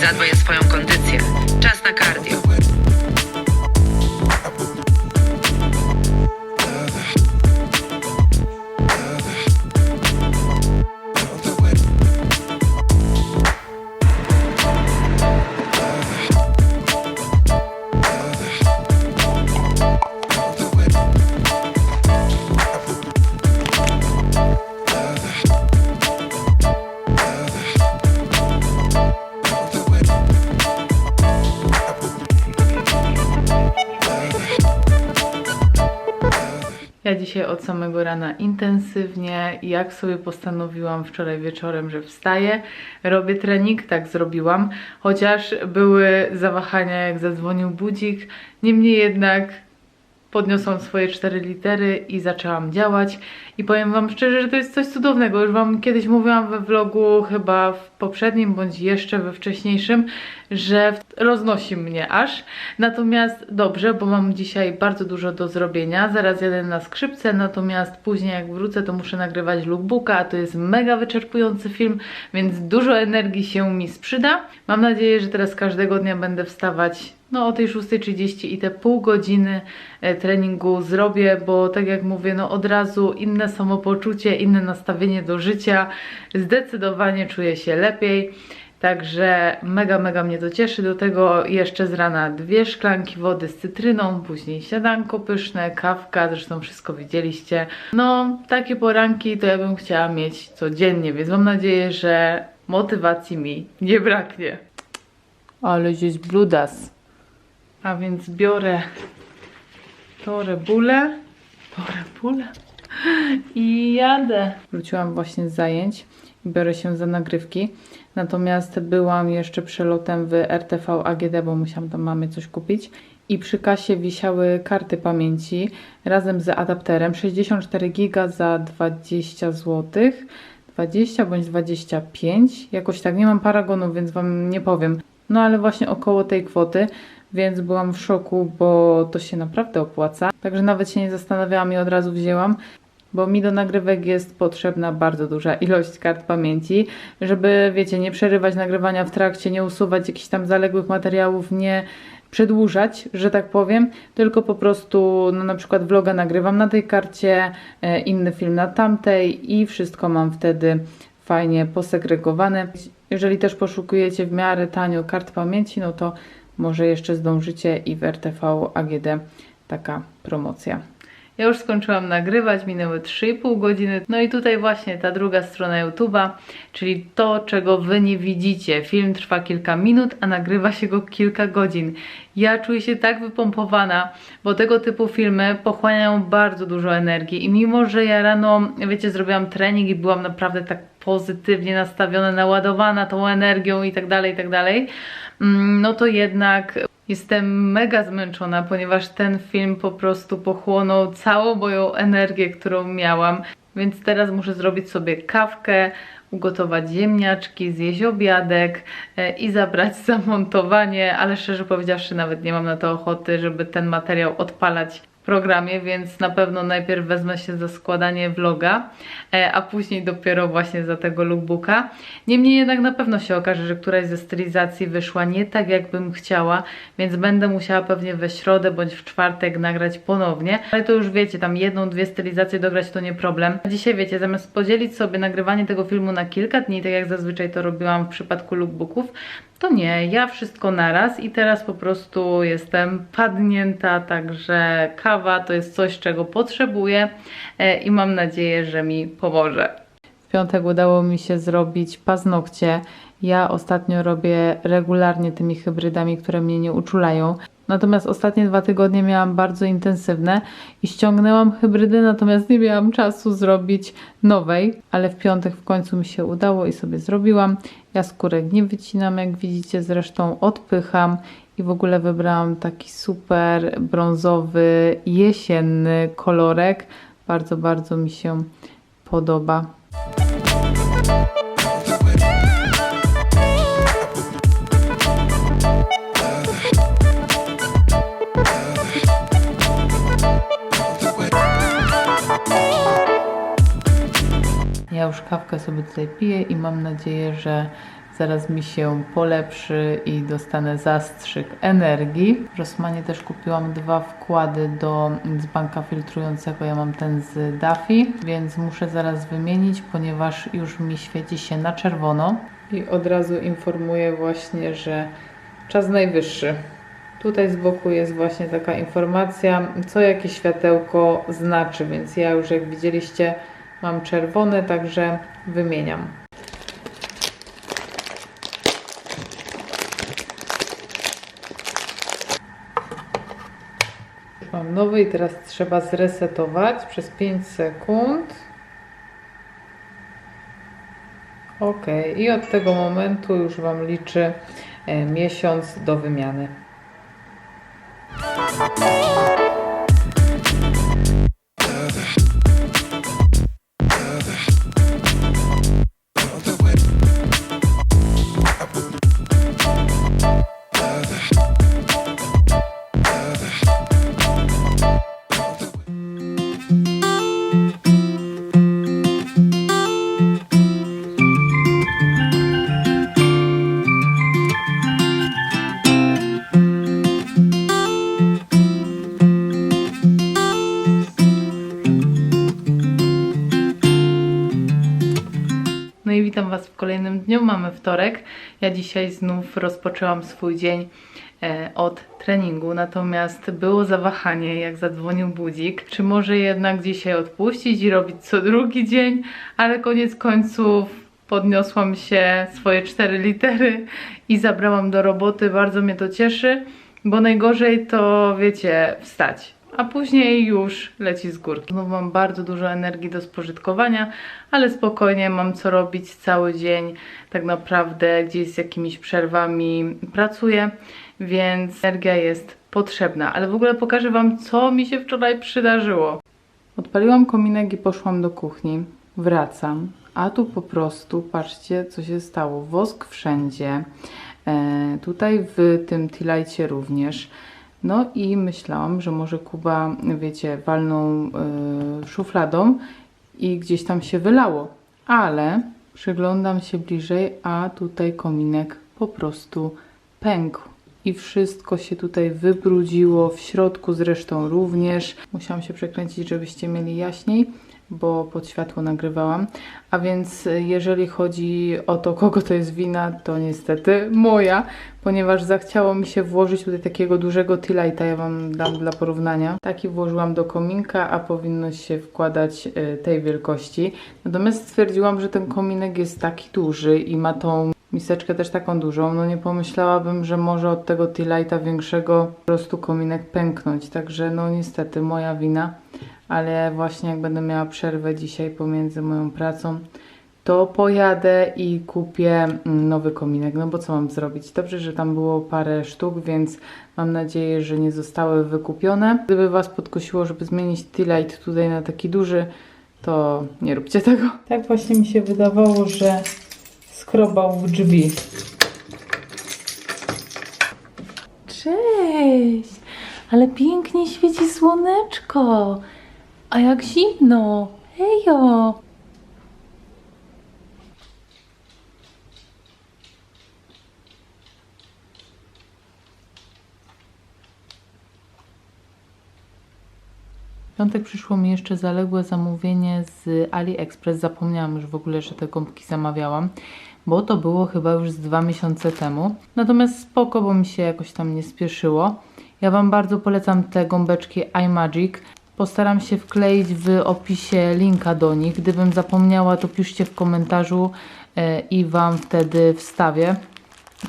Zadbaj o Ja dzisiaj od samego rana intensywnie, jak sobie postanowiłam wczoraj wieczorem, że wstaję, robię trening, tak zrobiłam, chociaż były zawahania jak zadzwonił budzik, niemniej jednak podniosłam swoje cztery litery i zaczęłam działać i powiem Wam szczerze, że to jest coś cudownego. Już Wam kiedyś mówiłam we vlogu, chyba w poprzednim bądź jeszcze we wcześniejszym, że roznosi mnie aż. Natomiast dobrze, bo mam dzisiaj bardzo dużo do zrobienia. Zaraz jadę na skrzypce, natomiast później jak wrócę, to muszę nagrywać lookbooka, a to jest mega wyczerpujący film, więc dużo energii się mi sprzyda. Mam nadzieję, że teraz każdego dnia będę wstawać no o tej 6.30 i te pół godziny e, treningu zrobię, bo tak jak mówię, no od razu inne samopoczucie, inne nastawienie do życia, zdecydowanie czuję się lepiej. Także mega, mega mnie to cieszy. Do tego jeszcze z rana dwie szklanki wody z cytryną, później siadanko pyszne, kawka, zresztą wszystko widzieliście. No, takie poranki to ja bym chciała mieć codziennie, więc mam nadzieję, że motywacji mi nie braknie. Ale jest brudas. A więc biorę torebulę, torebulę i jadę. Wróciłam właśnie z zajęć biorę się za nagrywki. Natomiast byłam jeszcze przelotem w RTV AGD, bo musiałam tam mamy coś kupić. I przy kasie wisiały karty pamięci razem z adapterem 64 giga za 20 zł. 20 bądź 25, jakoś tak, nie mam paragonu, więc Wam nie powiem. No ale właśnie około tej kwoty, więc byłam w szoku, bo to się naprawdę opłaca. Także nawet się nie zastanawiałam i od razu wzięłam, bo mi do nagrywek jest potrzebna bardzo duża ilość kart pamięci, żeby, wiecie, nie przerywać nagrywania w trakcie, nie usuwać jakichś tam zaległych materiałów, nie przedłużać, że tak powiem, tylko po prostu, no na przykład vloga nagrywam na tej karcie, e, inny film na tamtej i wszystko mam wtedy fajnie posegregowane. Jeżeli też poszukujecie w miarę tanio kart pamięci, no to może jeszcze zdążycie i w RTV AGD taka promocja. Ja już skończyłam nagrywać, minęły 3,5 godziny. No i tutaj właśnie ta druga strona YouTube'a, czyli to, czego Wy nie widzicie. Film trwa kilka minut, a nagrywa się go kilka godzin. Ja czuję się tak wypompowana, bo tego typu filmy pochłaniają bardzo dużo energii i mimo, że ja rano, wiecie, zrobiłam trening i byłam naprawdę tak pozytywnie nastawiona, naładowana tą energią i tak dalej, i tak dalej, mm, no to jednak jestem mega zmęczona, ponieważ ten film po prostu pochłonął całą moją energię, którą miałam. Więc teraz muszę zrobić sobie kawkę, ugotować ziemniaczki, zjeść obiadek e, i zabrać za montowanie, ale szczerze powiedziawszy nawet nie mam na to ochoty, żeby ten materiał odpalać programie, więc na pewno najpierw wezmę się za składanie vloga, e, a później dopiero właśnie za tego lookbooka. Niemniej jednak na pewno się okaże, że któraś ze stylizacji wyszła nie tak jakbym chciała, więc będę musiała pewnie we środę bądź w czwartek nagrać ponownie, ale to już wiecie, tam jedną, dwie stylizacje dograć to nie problem. A dzisiaj wiecie, zamiast podzielić sobie nagrywanie tego filmu na kilka dni, tak jak zazwyczaj to robiłam w przypadku lookbooków, to nie, ja wszystko naraz i teraz po prostu jestem padnięta, także kawa to jest coś, czego potrzebuję e, i mam nadzieję, że mi pomoże. W piątek udało mi się zrobić paznokcie. Ja ostatnio robię regularnie tymi hybrydami, które mnie nie uczulają. Natomiast ostatnie dwa tygodnie miałam bardzo intensywne i ściągnęłam hybrydy, natomiast nie miałam czasu zrobić nowej, ale w piątek w końcu mi się udało i sobie zrobiłam. Ja skórek nie wycinam, jak widzicie, zresztą odpycham i w ogóle wybrałam taki super brązowy, jesienny kolorek. Bardzo, bardzo mi się podoba. Ja już kawkę sobie tutaj piję i mam nadzieję, że zaraz mi się polepszy i dostanę zastrzyk energii. W Rossmanie też kupiłam dwa wkłady do dzbanka filtrującego. Ja mam ten z Dafi, więc muszę zaraz wymienić, ponieważ już mi świeci się na czerwono. I od razu informuję właśnie, że czas najwyższy. Tutaj z boku jest właśnie taka informacja, co jakie światełko znaczy, więc ja już jak widzieliście mam czerwone, także wymieniam. Mam nowy i teraz trzeba zresetować przez 5 sekund. Ok, i od tego momentu już Wam liczy e, miesiąc do wymiany. Witam Was w kolejnym dniu. Mamy wtorek. Ja dzisiaj znów rozpoczęłam swój dzień e, od treningu, natomiast było zawahanie, jak zadzwonił budzik. Czy może jednak dzisiaj odpuścić i robić co drugi dzień, ale koniec końców podniosłam się swoje cztery litery i zabrałam do roboty. Bardzo mnie to cieszy, bo najgorzej to wiecie, wstać a później już leci z górki. Znów mam bardzo dużo energii do spożytkowania, ale spokojnie mam co robić cały dzień. Tak naprawdę gdzieś z jakimiś przerwami pracuję, więc energia jest potrzebna. Ale w ogóle pokażę Wam, co mi się wczoraj przydarzyło. Odpaliłam kominek i poszłam do kuchni. Wracam, a tu po prostu patrzcie, co się stało. Wosk wszędzie. E, tutaj w tym tilajcie również. No i myślałam, że może Kuba, wiecie, walną y, szufladą i gdzieś tam się wylało. Ale przyglądam się bliżej, a tutaj kominek po prostu pękł. I wszystko się tutaj wybrudziło, w środku zresztą również. Musiałam się przekręcić, żebyście mieli jaśniej, bo pod światło nagrywałam. A więc y, jeżeli chodzi o to, kogo to jest wina, to niestety moja, ponieważ zachciało mi się włożyć tutaj takiego dużego tilajta, ja Wam dam dla porównania. Taki włożyłam do kominka, a powinno się wkładać y, tej wielkości. Natomiast stwierdziłam, że ten kominek jest taki duży i ma tą miseczkę też taką dużą, no nie pomyślałabym, że może od tego tilajta większego po prostu kominek pęknąć. Także no niestety moja wina ale właśnie jak będę miała przerwę dzisiaj pomiędzy moją pracą, to pojadę i kupię mm, nowy kominek. No bo co mam zrobić? Dobrze, że tam było parę sztuk, więc mam nadzieję, że nie zostały wykupione. Gdyby Was podkusiło, żeby zmienić T-Light tutaj na taki duży, to nie róbcie tego. Tak właśnie mi się wydawało, że skrobał w drzwi. Cześć! Ale pięknie świeci słoneczko! A jak zimno! Ejo! W piątek przyszło mi jeszcze zaległe zamówienie z AliExpress. Zapomniałam już w ogóle, że te gąbki zamawiałam, bo to było chyba już z dwa miesiące temu. Natomiast spoko, bo mi się jakoś tam nie spieszyło. Ja Wam bardzo polecam te gąbeczki iMagic. Postaram się wkleić w opisie linka do nich. Gdybym zapomniała, to piszcie w komentarzu e, i Wam wtedy wstawię.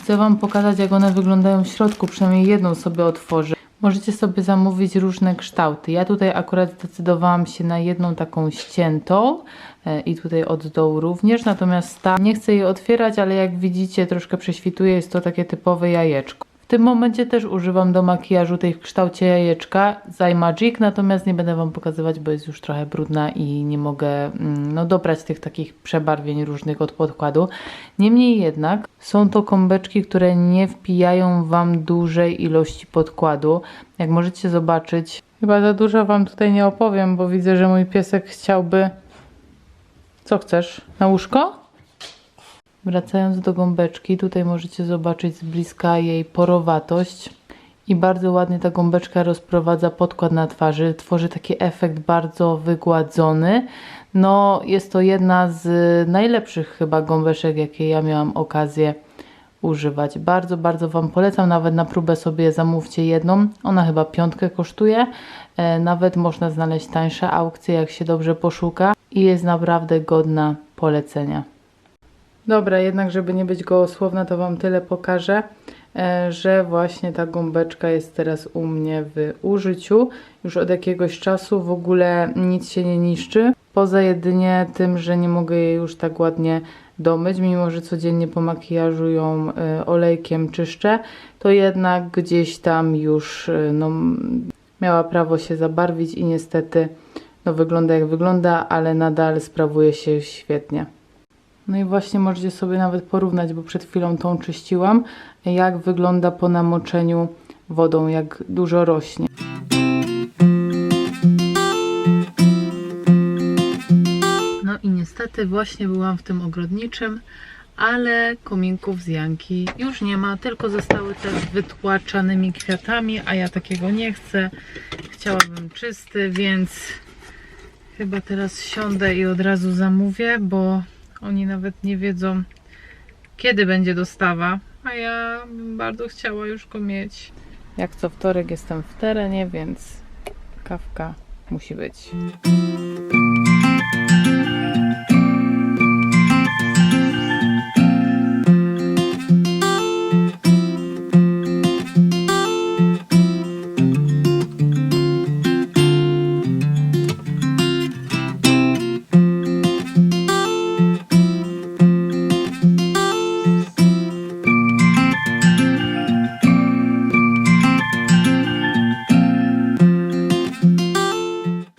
Chcę Wam pokazać, jak one wyglądają w środku. Przynajmniej jedną sobie otworzę. Możecie sobie zamówić różne kształty. Ja tutaj akurat zdecydowałam się na jedną taką ściętą e, i tutaj od dołu również. Natomiast ta, nie chcę jej otwierać, ale jak widzicie, troszkę prześwituje. Jest to takie typowe jajeczko. W tym momencie też używam do makijażu tej w kształcie jajeczka z iMagic, natomiast nie będę Wam pokazywać, bo jest już trochę brudna i nie mogę mm, no, dobrać tych takich przebarwień różnych od podkładu. Niemniej jednak są to kąbeczki, które nie wpijają Wam dużej ilości podkładu. Jak możecie zobaczyć, chyba za dużo Wam tutaj nie opowiem, bo widzę, że mój piesek chciałby Co chcesz? Na łóżko? Wracając do gąbeczki, tutaj możecie zobaczyć z bliska jej porowatość. I bardzo ładnie ta gąbeczka rozprowadza podkład na twarzy. Tworzy taki efekt bardzo wygładzony. No, jest to jedna z najlepszych chyba gąbeczek, jakie ja miałam okazję używać. Bardzo, bardzo Wam polecam. Nawet na próbę sobie zamówcie jedną. Ona chyba piątkę kosztuje. E, nawet można znaleźć tańsze aukcje, jak się dobrze poszuka. I jest naprawdę godna polecenia. Dobra, jednak żeby nie być gołosłowna, to Wam tyle pokażę, e, że właśnie ta gąbeczka jest teraz u mnie w użyciu. Już od jakiegoś czasu w ogóle nic się nie niszczy, poza jedynie tym, że nie mogę jej już tak ładnie domyć, mimo że codziennie po makijażu ją e, olejkiem czyszczę, to jednak gdzieś tam już e, no, miała prawo się zabarwić i niestety no, wygląda jak wygląda, ale nadal sprawuje się świetnie. No i właśnie możecie sobie nawet porównać, bo przed chwilą tą czyściłam, jak wygląda po namoczeniu wodą, jak dużo rośnie. No i niestety właśnie byłam w tym ogrodniczym, ale kominków z Janki już nie ma, tylko zostały te z wytłaczanymi kwiatami, a ja takiego nie chcę. Chciałabym czysty, więc chyba teraz siądę i od razu zamówię, bo oni nawet nie wiedzą, kiedy będzie dostawa, a ja bym bardzo chciała już go mieć. Jak co wtorek jestem w terenie, więc kawka musi być.